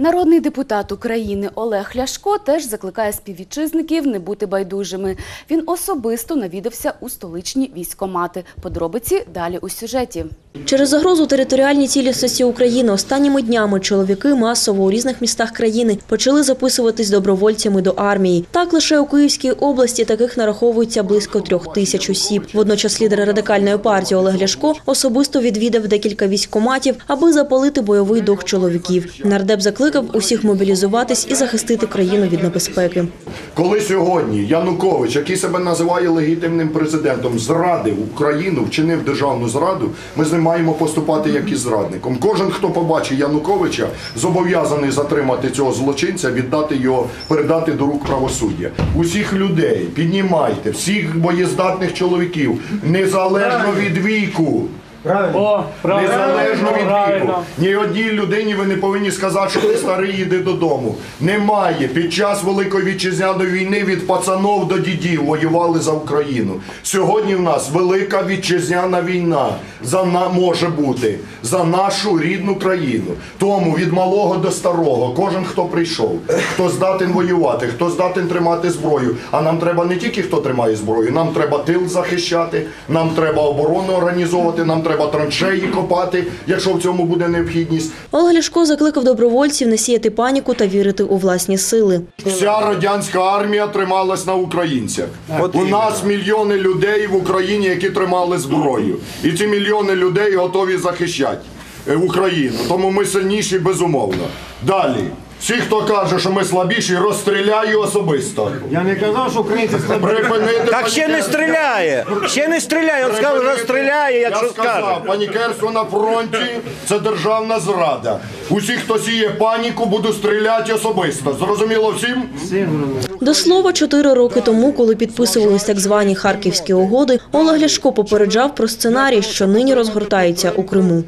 Народний депутат України Олег Ляшко теж закликає співвітчизників не бути байдужими. Він особисто навідався у столичні військомати. Подробиці далі у сюжеті. Через загрозу територіальній цілісності України останніми днями чоловіки масово у різних містах країни почали записуватись добровольцями до армії. Так лише у Київській області таких нараховується близько трьох тисяч осіб. Водночас лідер радикальної партії Олег Ляшко особисто відвідав декілька військкоматів, аби запалити бойовий дух чоловіків. Нардеп закликав усіх мобілізуватись і захистити країну від небезпеки. Коли сьогодні Янукович, який себе називає легітимним президентом, зрадив Україну, вчинив державну зраду, ми з ним маємо поступати як із зрадником. Кожен, хто побачить Януковича, зобов'язаний затримати цього злочинця, віддати його, передати до рук правосуддя. Усіх людей піднімайте, всіх боєздатних чоловіків, незалежно від віку. О, правильно, Незалежно від віку. правильно. Ні одній людині ви не повинні сказати, що ти старий іди додому. Немає. Під час Великої вітчизняної війни від пацанов до дідів воювали за Україну. Сьогодні в нас велика вітчизняна війна за на може бути за нашу рідну країну. Тому від малого до старого, кожен хто прийшов, хто здатен воювати, хто здатен тримати зброю. А нам треба не тільки хто тримає зброю, нам треба тил захищати, нам треба оборону організовувати, нам треба траншеї копати, якщо в цьому буде необхідність. Олег Ляшко закликав добровольців не сіяти паніку та вірити у власні сили. Вся радянська армія трималась на українцях. У нас мільйони людей в Україні, які тримали зброю. І ці мільйони людей готові захищати е, Україну. Тому ми сильніші безумовно. Далі. Всі, хто каже, що ми слабіші, розстріляю особисто. Я не казав, що українці слабі. Припинити Так ще не панікерство. стріляє. Ще не стріляє. От сказав, Припинити- розстріляє, якщо Я скаже. сказав, панікерство на фронті це державна зрада. Усі, хто сіє паніку, буду стріляти особисто. Зрозуміло всім? До слова, чотири роки тому, коли підписувались так звані харківські угоди, Олег Ляшко попереджав про сценарій, що нині розгортається у Криму.